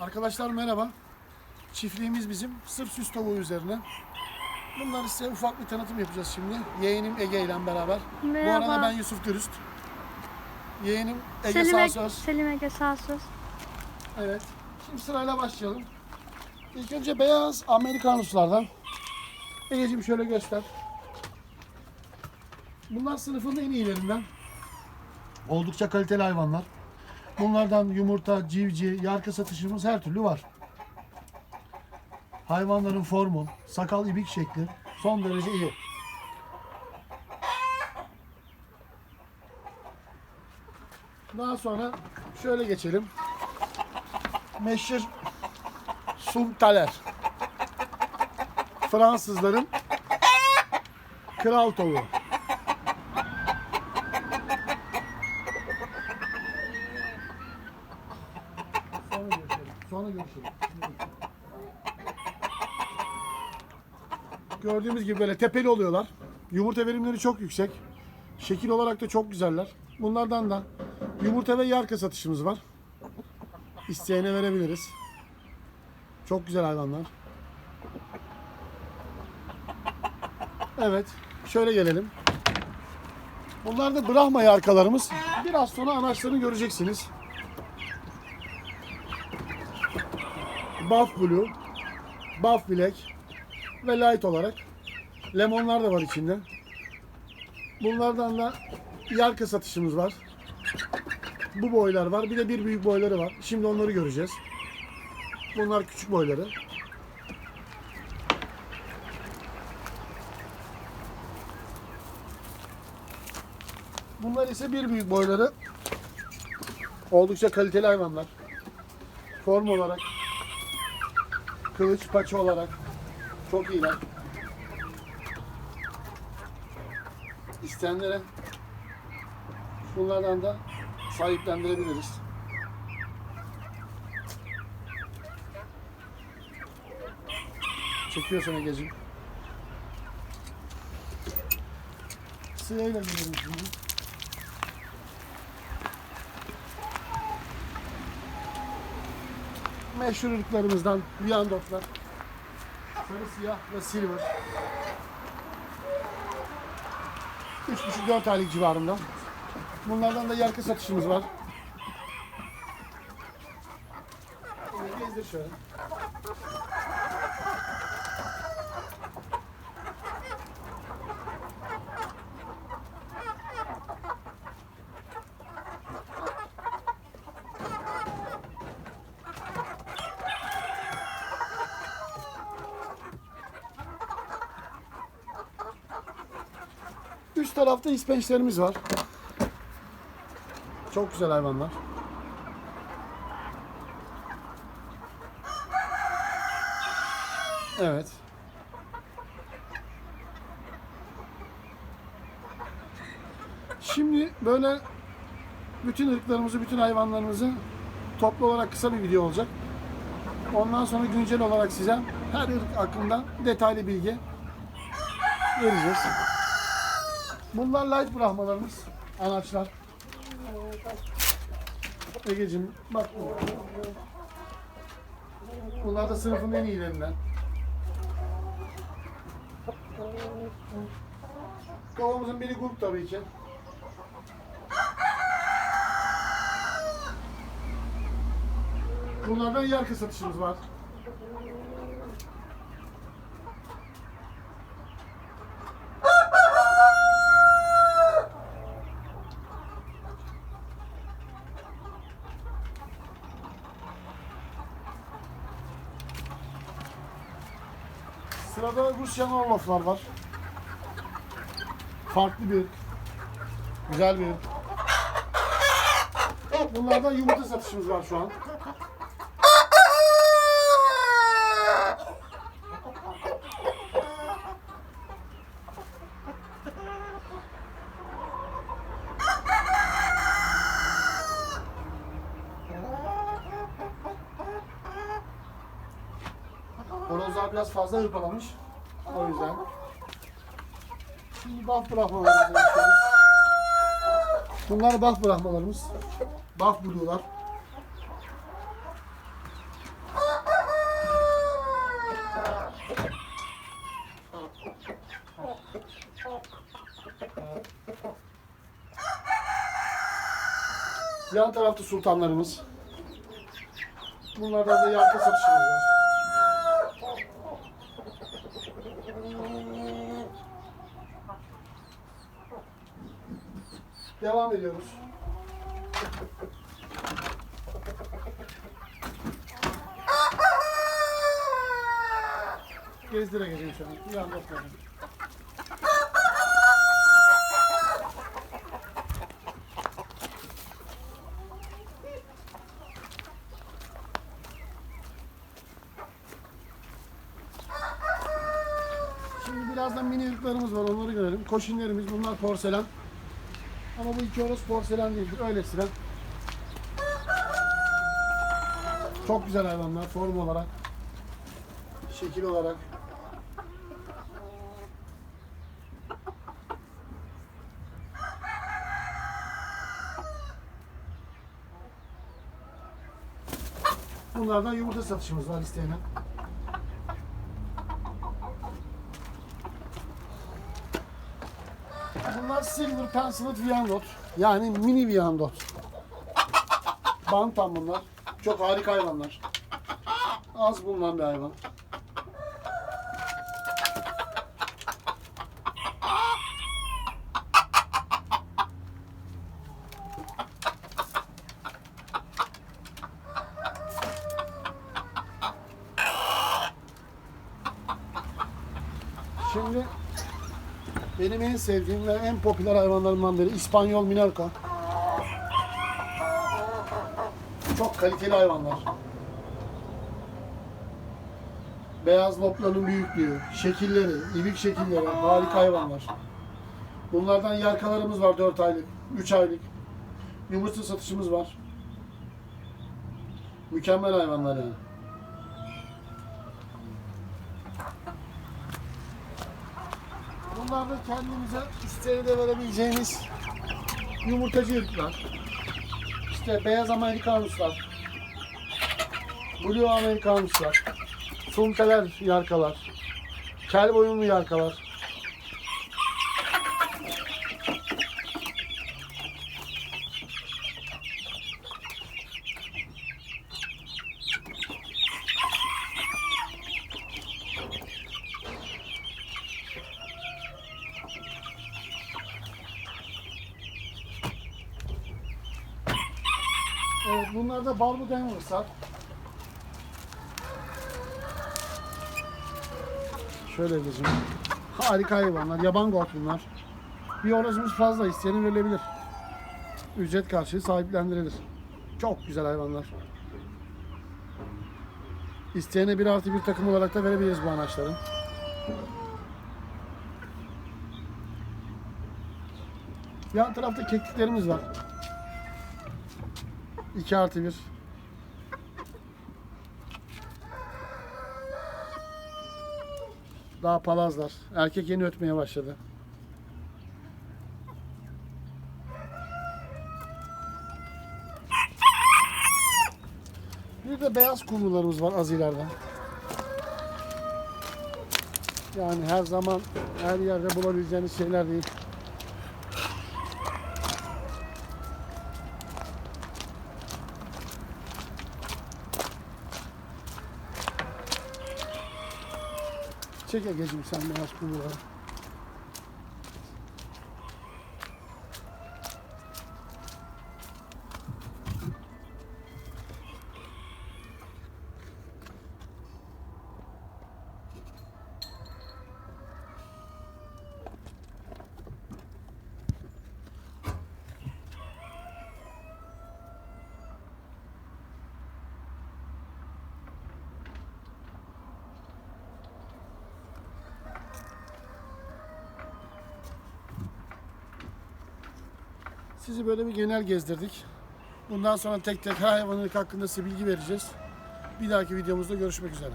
Arkadaşlar merhaba. Çiftliğimiz bizim. Sırf süs tavuğu üzerine. Bunları size ufak bir tanıtım yapacağız şimdi. Yeğenim Ege ile beraber. Bu Merhaba. arada ben Yusuf Dürüst. Yeğenim Ege Selim, Ege, Sağsöz. Selim Ege Sağsöz. Evet. Şimdi sırayla başlayalım. İlk önce beyaz Amerikanuslardan. Ege'cim şöyle göster. Bunlar sınıfın en iyilerinden. Oldukça kaliteli hayvanlar. Bunlardan yumurta, civciv, yarka satışımız her türlü var. Hayvanların formu, sakal ibik şekli son derece iyi. Daha sonra şöyle geçelim. Meşhur Sumtaler. Fransızların kral tavuğu. Gördüğümüz gibi böyle tepeli oluyorlar. Yumurta verimleri çok yüksek. Şekil olarak da çok güzeller. Bunlardan da yumurta ve yarka satışımız var. İsteyene verebiliriz. Çok güzel hayvanlar. Evet. Şöyle gelelim. Bunlar da Brahma yarkalarımız. Biraz sonra anaçlarını göreceksiniz. Buff Blue, Buff Black ve Light olarak. Lemonlar da var içinde. Bunlardan da yarka satışımız var. Bu boylar var. Bir de bir büyük boyları var. Şimdi onları göreceğiz. Bunlar küçük boyları. Bunlar ise bir büyük boyları. Oldukça kaliteli hayvanlar. Form olarak, kılıç paça olarak çok iyiler. İsteyenlere bunlardan da sahiplendirebiliriz. Çekiyorsun Ege'ciğim. Sırayla gidelim şimdi. Meşhur ırklarımızdan Viandotlar. Sarı siyah ve silver. 3,5-4 aylık civarında. Bunlardan da yarkı satışımız var. Gezdir şöyle. Üst tarafta ispençlerimiz var. Çok güzel hayvanlar. Evet. Şimdi böyle bütün ırklarımızı, bütün hayvanlarımızı toplu olarak kısa bir video olacak. Ondan sonra güncel olarak size her ırk hakkında detaylı bilgi vereceğiz. Bunlar light brahmalarımız, anaçlar. Ege'cim bak bu. Bunlar da sınıfın en iyilerinden. Kovamızın biri grup tabii ki. Bunlardan yarkı satışımız var. Sırada Rusya'nın Orloflar var. Farklı bir. Güzel bir ırk. Bunlardan yumurta satışımız var şu an. Ayağı biraz fazla hırpalamış. O yüzden. Şimdi baf bırakmalarımız. Bunlar baf bırakmalarımız. Baf buluyorlar. Yan tarafta sultanlarımız. Bunlardan da yargı satışımız var. Devam ediyoruz. Gezdire gelin şu an. Yan bakmayın. Şimdi birazdan mini ırklarımız var onları görelim. Koşinlerimiz bunlar porselen. Ama bu iki horoz porselen değildir. Öylesine. Çok güzel hayvanlar form olarak. Şekil olarak. Bunlardan yumurta satışımız var isteyene. Bunlar Silver Penciled Viandot. Yani mini Viandot. Bantam bunlar. Çok harika hayvanlar. Az bulunan bir hayvan. Şimdi benim en sevdiğim ve en popüler hayvanlarımdan biri İspanyol Minarca. Çok kaliteli hayvanlar. Beyaz nopların büyüklüğü, şekilleri, ibik şekilleri, harika hayvanlar. Bunlardan yarkalarımız var 4 aylık, 3 aylık. Yumurta satışımız var. Mükemmel hayvanlar yani. Bunlar da kendimize isteyene de verebileceğimiz yumurtacı ırklar. İşte beyaz Amerikanuslar, Blue Amerikanuslar, Sunteler yarkalar, kel boyunlu yarkalar. Evet bunlar da Barbu Denver'sar. Şöyle diyeceğim. Harika hayvanlar. Yaban goat bunlar. Bir horozumuz fazla isteyenin verilebilir. Ücret karşılığı sahiplendirilir. Çok güzel hayvanlar. İsteyene bir artı bir takım olarak da verebiliriz bu anaçları. Yan tarafta kekliklerimiz var. 2 artı 1. Daha palazlar. Erkek yeni ötmeye başladı. Bir de beyaz kumrularımız var az ileride. Yani her zaman her yerde bulabileceğiniz şeyler değil. Çek Ege'cim sen beyaz kumruları. Sizi böyle bir genel gezdirdik. Bundan sonra tek tek her hayvanlık hakkında size bilgi vereceğiz. Bir dahaki videomuzda görüşmek üzere.